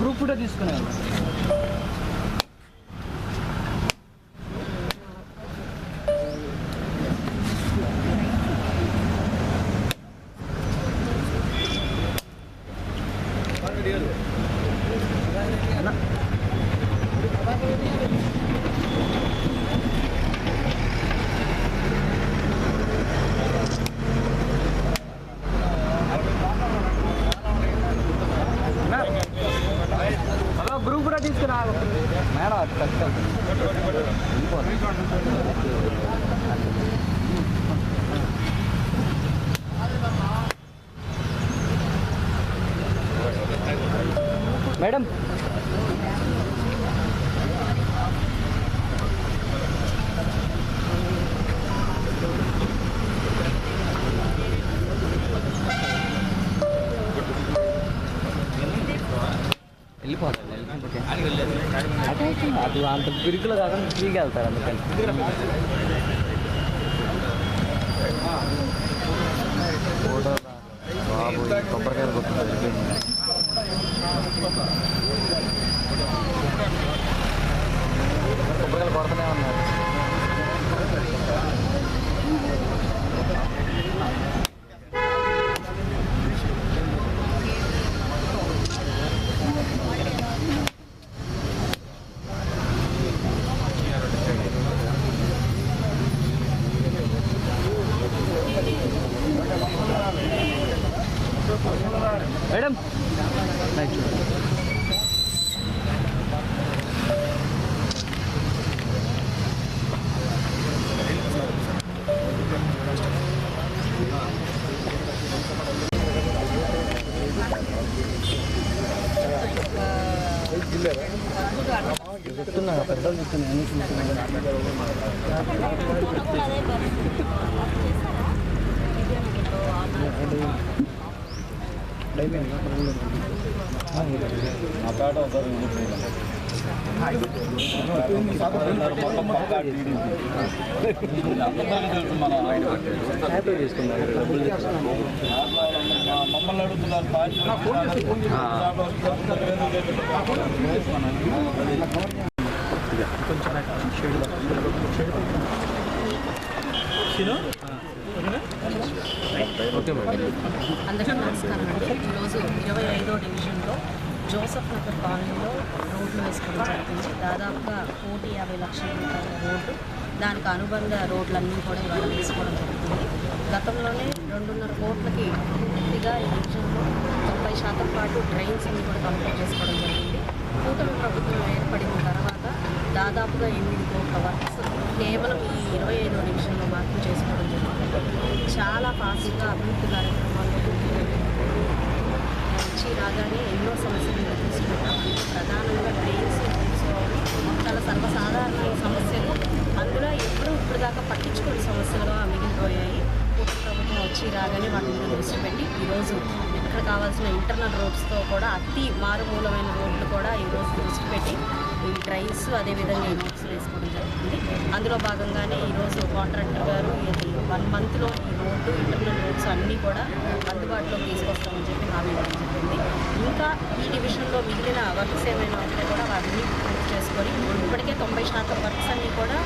Group photo తీసుకునేవాళ్ళు madam అది కష్టం మేడం వెళ్ళిపోతాను అది అంత పిరుకులో కాకుండా ఫ్రీగా వెళ్తారు అందుకని. ఉన్నాయి చూడండి. చెప్తున్నా పెద్దలు చెప్తున్నా అన్ని హ్యాపీ తీసుకున్నారు డబ్బులు మమ్మల్ని అడుగుతున్నారు ఓకే అందరికీ నమస్కారం అండి. ఈరోజు ఇరవై ఐదో డివిజన్లో జోసఫ్ నగర్ కాలనీలో రోడ్లు వేసుకోవడం జరిగింది. దాదాపుగా కోటి యాభై లక్షల రూపాయల రోడ్డు దానికి అనుబంధ రోడ్లన్నీ కూడా ఇవాళ వేసుకోవడం జరుగుతుంది. గతంలోనే రెండున్నర కోట్లకి పూర్తిగా ఈ డివిజన్లో తొంభై శాతం పాటు డ్రైన్స్ అన్ని కూడా కంప్లీట్ చేసుకోవడం జరిగింది. కూటమి ప్రభుత్వం ఏర్పడిన తర్వాత దాదాపుగా ఎనిమిది కోట్ల వర్క్స్ కేవలం ఈ ఇరవై ఐదో డివిజన్లో మాత్రం చేసుకోవడం చాలా ఫాస్ట్గా అభివృద్ధి కార్యక్రమాలు వచ్చి రాగానే ఎన్నో సమస్యలు తీసుకుంటాం ప్రధానంగా డ్రైన్స్ చాలా సర్వసాధారణ సమస్యలు అందులో ఎప్పుడూ ఇప్పుడు దాకా పట్టించుకునే సమస్యలుగా మిగిలిపోయాయి. ప్రభుత్వం వచ్చి రాగానే వాటి మీద దృష్టి పెట్టి ఈరోజు ఇక్కడ కావాల్సిన ఇంటర్నల్ రోడ్స్తో కూడా అతి మారుమూలమైన రోడ్లు కూడా ఈరోజు దృష్టి పెట్టి రైస్ అదేవిధంగా ఈ వేసుకోవడం జరుగుతుంది. అందులో భాగంగానే ఈరోజు కాంట్రాక్టర్ గారు ఇది వన్ మంత్లో ఈ రోడ్డు ఇంటర్నల్ రోడ్స్ అన్నీ కూడా అందుబాటులో తీసుకొస్తామని చెప్పి హామీ ఇవ్వడం జరిగింది. ఇంకా ఈ డివిజన్లో మిగిలిన వర్క్స్ ఏమైనా ఉంటే కూడా వాటిని పూర్తి చేసుకొని ఇప్పటికే తొంభై శాతం వర్క్స్ అన్నీ కూడా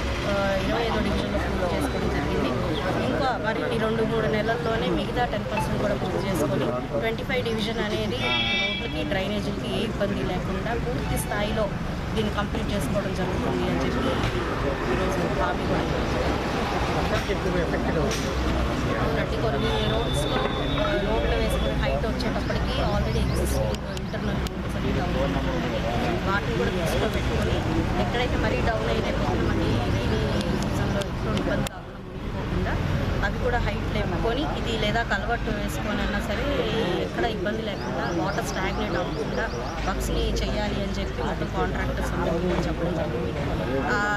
ఇరవై ఐదో డివిజన్లో పూర్తి చేసుకోవడం జరిగింది. ఇంకా మరి ఈ రెండు మూడు నెలల్లోనే మిగతా టెన్ పర్సెంట్ కూడా పూర్తి చేసుకొని ట్వంటీ ఫైవ్ డివిజన్ అనేది రోడ్లకి డ్రైనేజీలకి ఏ ఇబ్బంది లేకుండా పూర్తి స్థాయిలో దీన్ని కంప్లీట్ చేసుకోవడం జరుగుతుంది అని చెప్పి ఈరోజు హామీ కూడా ప్రతి కొన్ని రోడ్స్ రోడ్లు వేసుకునే హైట్ వచ్చేటప్పటికి ఆల్రెడీ ఎగ్జిస్టింగ్ ఇంటర్నల్ రోడ్స్ అన్ని డౌన్ వాటిని కూడా దృష్టిలో పెట్టుకొని ఎక్కడైతే మరీ డౌన్ అయితే మనకి రైనీ సీజన్లో ఎప్పుడు ఇబ్బంది కాకుండా మునిగిపోకుండా అవి కూడా వేసుకొని ఇది లేదా కలవట్టు వేసుకొని అయినా సరే ఎక్కడ ఇబ్బంది లేకుండా వాటర్ స్టాగ్నేట్ అవ్వకుండా వర్క్స్ని చేయాలి అని చెప్పి మొత్తం కాంట్రాక్టర్స్ అందరికీ కూడా చెప్పడం జరిగింది.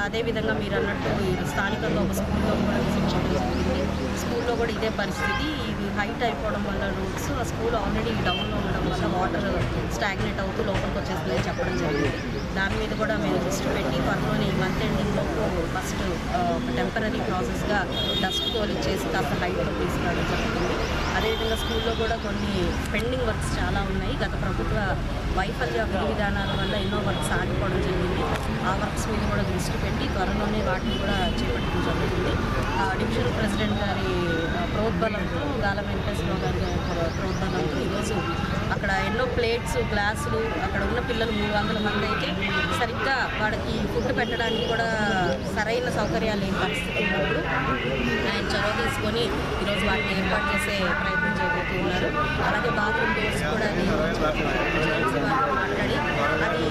అదేవిధంగా మీరు అన్నట్టు స్థానికంగా ఒక స్కూల్లో కూడా విజిట్ చేయడం జరిగింది. స్కూల్లో కూడా ఇదే పరిస్థితి. ఇది హైట్ అయిపోవడం వల్ల రూట్స్ ఆ స్కూల్ ఆల్రెడీ డౌన్లో ఉండడం వల్ల వాటర్ స్టాగ్నేట్ అవుతూ లోపలికి వచ్చేస్తుందని చెప్పడం జరిగింది. దాని మీద కూడా మేము దృష్టి పెట్టి త్వరలోని మంత్ ఎండింగ్లోపు ఫస్ట్ టెంపరీ ప్రాసెస్గా డస్ట్ తోలిచ్చేసి కాస్త లైట్లో తీసుకురావడం జరుగుతుంది. అదేవిధంగా స్కూల్లో కూడా కొన్ని పెండింగ్ వర్క్స్ చాలా ఉన్నాయి. గత ప్రభుత్వ వైఫల్య విధి విధానాల వల్ల ఎన్నో వర్క్స్ ఆగిపోవడం జరిగింది. ఆ వర్క్స్ మీద కూడా దృష్టి పెట్టి త్వరలోనే వాటిని కూడా చేపట్టడం జరుగుతుంది. ఆ, డివిజన్ ప్రెసిడెంట్ ప్రోద్బలంతో గాల వెంకటేశ్వరరావు గారి ప్రోద్బలంతో ఈరోజు అక్కడ ఎన్నో ప్లేట్స్ గ్లాసులు అక్కడ ఉన్న పిల్లలు మూడు వందల మంది అయితే సరిగ్గా వాడికి ఫుడ్ పెట్టడానికి కూడా సరైన సౌకర్యాలు లేని పరిస్థితి ఉన్నప్పుడు ఆయన చొరవ తీసుకొని ఈరోజు వాటిని ఏర్పాటు చేసే ప్రయత్నం చేయబోతున్నారు అలాగే బాత్రూమ్ డోర్స్ కూడా అది